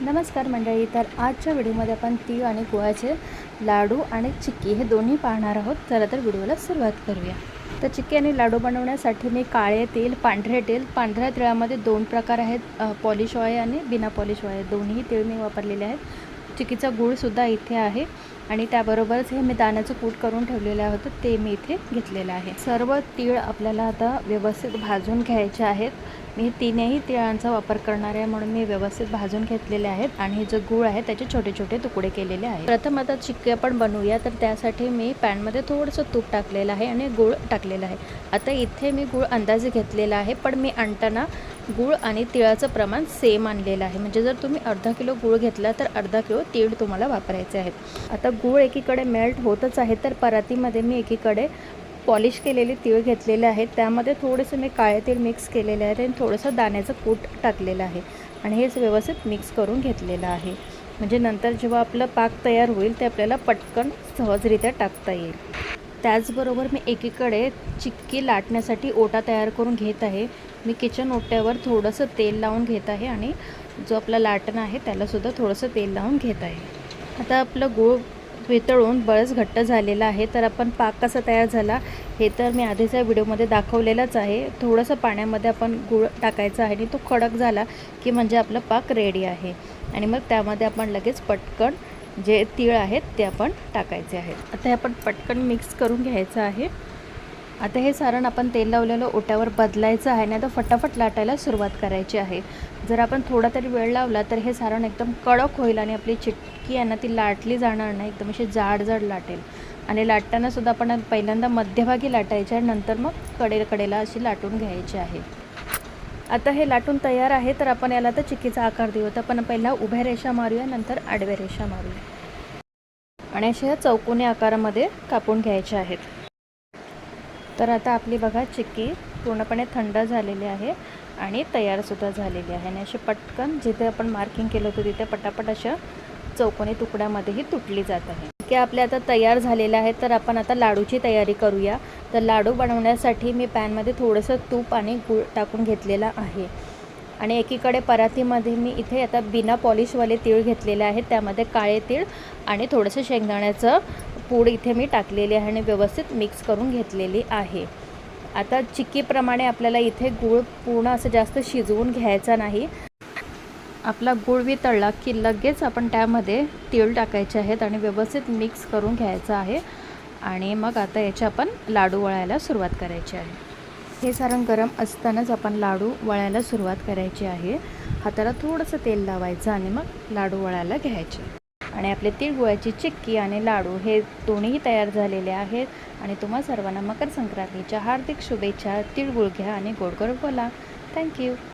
नमस्कार मंडळी तर आजच्या व्हिडिओमध्ये आपण तीळ आणि गुळाचे लाडू आणि चिक्की हे दोन्ही पाहणार आहोत. चला तर व्हिडिओला सुरुवात करूया. तर चिक्की आणि लाडू बनवण्यासाठी मी काळे तेल पांढरे तेल पांढऱ्या तिळामध्ये दोन प्रकार आहेत पॉलिश ऑय आणि बिना पॉलिश ऑय दोन्ही तीळ मी वापरलेले आहेत. चिकीचा गूळसुद्धा इथे आहे. आणि त्याबरोबरच हे मी दाण्याचं कूट करून ठेवलेलं होतं ते मी इथे घेतलेलं आहे. सर्व तीळ आपल्याला आता व्यवस्थित भाजून घ्यायचे आहेत. मी तीनही तिळांचा वापर करणार आहे म्हणून मी व्यवस्थित भाजून घेतलेले आहेत. आणि हे जे गूळ आहे त्याचे छोटे छोटे तुकडे केलेले आहेत. प्रथम आता चिक्की आपण बनवूया तर त्यासाठी मी पॅनमध्ये थोडंसं तूप टाकलेलं आहे आणि गूळ टाकलेलं आहे. आता इथे मी गूळ अंदाजे घेतलेला आहे पण मी आणताना गूळ आणि तिळाचं प्रमाण सेम आणलेलं आहे. म्हणजे जर तुम्ही अर्धा किलो गूळ घेतला तर अर्धा किलो तीळ तुम्हाला वापरायचे आहेत. आता गूळ एकीकडे मेल्ट होतच आहे तर परातीमध्ये मी एकीकडे पॉलिश केलेले तीळ घेतलेले आहेत. त्यामध्ये थोडेसे मी काळे तीळ मिक्स केलेले आहेत आणि थोडंसं दाण्याचं कूट टाकलेलं आहे. आणि हेच व्यवस्थित मिक्स करून घेतलेलं आहे. म्हणजे नंतर जेव्हा आपलं पाक तयार होईल ते आपल्याला पटकन सहजरित्या टाकता येईल. त्याचबरोबर मी एकीकडे चिक्की लाटण्यासाठी ओटा तयार करून घेत आहे. मी किचन ओट्यावर थोडंसं तेल लावून घेत आहे आणि जो आपला लाटणं आहे त्यालासुद्धा थोडंसं तेल लावून घेत आहे. आता आपलं गूळ वितळून बळस घट्ट झालेला आहे तर आपण पाक कसा तयार झाला हे तर मी आधीच्या व्हिडिओमध्ये दाखवलेलंच आहे. थोडंसं पाण्यामध्ये आपण गूळ टाकायचा आहे आणि तो खडक झाला की म्हणजे आपलं पाक रेडी आहे. आणि मग त्यामध्ये आपण लगेच पटकन जे तीळ आहेत ते आपण टाकायचे आहेत. आता हे आपण पटकन मिक्स करून घ्यायचं आहे. आता हे सारण आपण तेल लावलेलं ओट्यावर बदलायचं आहे. नाही तर फटाफट लाटायला सुरुवात करायची आहे. जर आपण थोडा तरी वेळ लावला तर हे सारण एकदम कडक होईल आणि आपली चिटकी आहे ना ती लाटली जाणार नाही. एकदम अशी जाड जाड लाटेल. आणि लाटतानासुद्धा आपण पहिल्यांदा मध्यभागी लाटायचे आहे. नंतर मग कडेकडेला अशी लाटून घ्यायची आहे. आता हे लाटून तयार आहे तर आपण याला तर चिक्कीचा आकार देऊ तर आपण पहिला उभ्या रेषा मारूया नंतर आडव्या रेषा मारूया. आणि अशा ह्या चौकोनी आकारामध्ये कापून घ्यायच्या आहेत. तर आता आपली बघा चिक्की पूर्णपणे थंड झालेली आहे आणि तयारसुद्धा झालेली आहे. आणि अशी पटकन जिथे आपण मार्किंग केलं होतं तिथे पटापट अशा चौकोनी तुकड्यामध्येही तुटली जात आहे. की आपले आता तयार झालेलं आहेत तर आपण आता लाडूची तयारी करूया. तर लाडू बनवण्यासाठी मी पॅनमध्ये थोडंसं तूप आणि गूळ टाकून घेतलेला आहे. आणि एकीकडे परातीमध्ये मी इथे आता बिना पॉलिशवाले तीळ घेतलेले आहेत त्यामध्ये काळे तीळ आणि थोडंसं शेंगदाण्याचं पूड इथे मी टाकलेली आहे आणि व्यवस्थित मिक्स करून घेतलेली आहे. आता चिक्कीप्रमाणे आपल्याला इथे गूळ पूर्ण असं जास्त शिजवून घ्यायचा नाही. आपला गूळ वितळला की लगेच आपण त्यामध्ये तीळ टाकायचे आहेत आणि व्यवस्थित मिक्स करून घ्यायचं आहे. आणि मग आता याचे आपण लाडू वळायला सुरुवात करायची आहे. हे सारण गरम असतानाच आपण लाडू वळायला सुरुवात करायची आहे. हाताला थोडंसं तेल लावायचं आणि मग लाडू वळायला घ्यायचे. आणि आपले तिळगुळाची चिक्की आणि लाडू हे दोन्हीही तयार झालेले आहेत. आणि तुम्हा सर्वांना मकर संक्रांतीच्या हार्दिक शुभेच्छा. तिळगुळ घ्या आणि गोडगोड बोला. थँक्यू